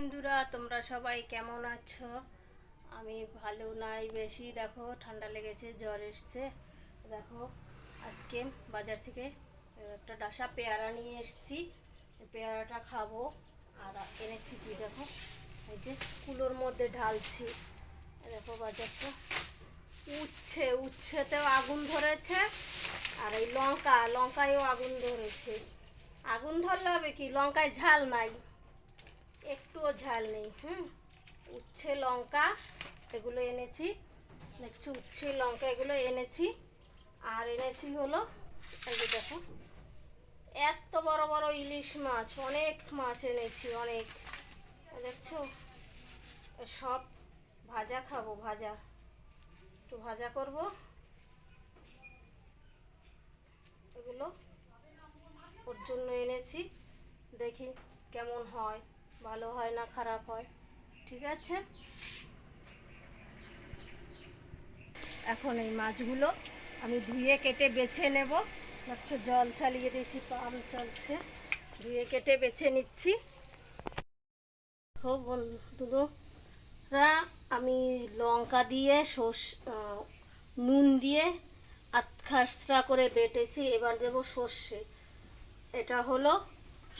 বন্ধুরা, তোমরা সবাই কেমন আছো? আমি ভালো নাই, বেশি দেখো, ঠান্ডা লেগেছে, জ্বর এসছে। দেখো, আজকে বাজার থেকে একটা ডাসা পেয়ারা নিয়ে এসেছি। পেয়ারাটা খাব, আর এনেছি কি দেখো? এই যে কুলোর মধ্যে ঢালছি। দেখো বাজারটা। উচ্ছে, উচ্ছেতেও আগুন ধরেছে, আর এই লঙ্কা, লঙ্কায়ও আগুন ধরেছে। আগুন ধরলে হবে কি? লঙ্কায় ঝাল নাই। একটুও ঝাল নেই, হুম? উচ্ছে লঙ্কা, এগুলো এনেছি। দেখছি উচ্ছে, লঙ্কা, এগুলো এনেছি। আর এনেছি হলো, এই দেখো, এত বড় বড় ইলিশ মাছ, অনেক মাছ এনেছি, অনেক। দেখছ? সব ভাজা খাব, ভাজা। একটু ভাজা করব। এগুলো ওর জন্য এনেছি। দেখি কেমন হয়। ভালো হয় না, খারাপ হয়। ঠিক আছে? এখন এই মাছগুলো আমি ধুয়ে কেটে বেছে নেব। হচ্ছে জল চালিয়ে দিয়েছি, পাম চলছে। ধুয়ে কেটে বেছে নিচ্ছি। বন্ধুরা আমি লঙ্কা দিয়ে, সর্ষ নুন দিয়ে আতখাসরা করে বেটেছি। এবার দেব সর্ষে। এটা হলো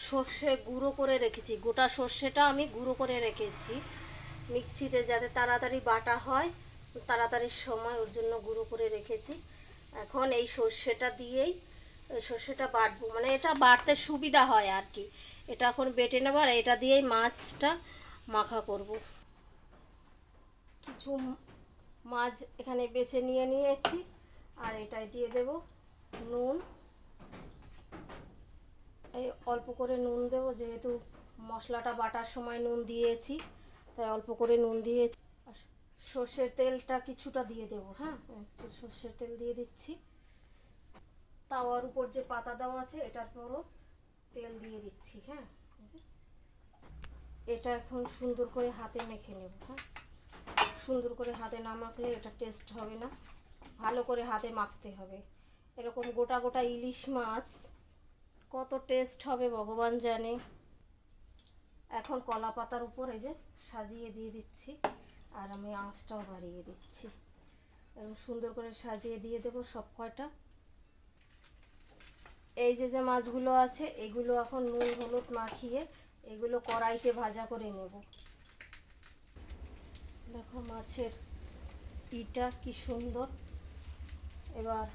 সর্ষে গুঁড়ো করে রেখেছি, গোটা সর্ষেটা আমি গুঁড়ো করে রেখেছি। মিক্সিতে যাতে তাড়াতাড়ি বাটা হয় তাড়াতাড়ির সময় ওর জন্য গুঁড়ো করে রেখেছি। এখন এই সর্ষেটা দিয়েই সর্ষেটা বাটবো। মানে এটা বাটতে সুবিধা হয় আর কি। এটা এখন বেটে নেব আর এটা দিয়েই মাছটা মাখা করব। কিছু মাছ এখানে বেছে নিয়ে নিয়েছি। আর এটাই দিয়ে দেব নুন। এই অল্প করে নুন দেবো, যেহেতু মশলাটা বাটার সময় নুন দিয়েছি, তাই অল্প করে নুন দিয়েছি। সর্ষের তেলটা কিছুটা দিয়ে দেবো হ্যাঁ? সর্ষের তেল দিয়ে দিচ্ছি। তাওয়ার উপর যে পাতা দেওয়া আছে, এটার পরও তেল দিয়ে দিচ্ছি হ্যাঁ? এটা এখন সুন্দর করে হাতে মেখে নেব হ্যাঁ? সুন্দর করে হাতে না মাখলে এটা টেস্ট হবে না। ভালো করে হাতে মাখতে হবে। এরকম গোটা গোটা ইলিশ মাছ কত টেস্ট হবে ভগবান জানে। এখন কলা পাতার উপর এই যে সাজিয়ে দিয়ে দিচ্ছি, আর আমি আঁচটাও বাড়িয়ে দিচ্ছি। এরকম সুন্দর করে সাজিয়ে দিয়ে দেবো সব কয়টা। এই যে যে মাছগুলো আছে, এগুলো এখন নুন, হলুদ মাখিয়ে এগুলো কড়াইতে ভাজা করে নেব। দেখো মাছের ইটা কি সুন্দর। এবার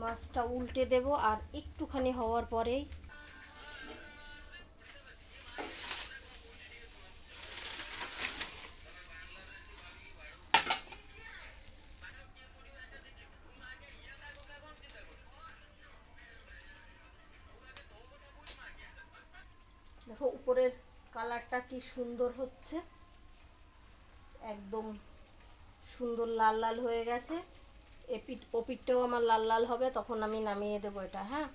মাছটা উল্টে দেব আর একটুখানি হওয়ার পরেই দেখো, উপরের কালারটা কি সুন্দর হচ্ছে। একদম সুন্দর লাল লাল হয়ে গেছে। এপিট ওপিটটাও আমার লাল লাল হবে তখন আমি নামিয়ে দেবো এটা হ্যাঁ?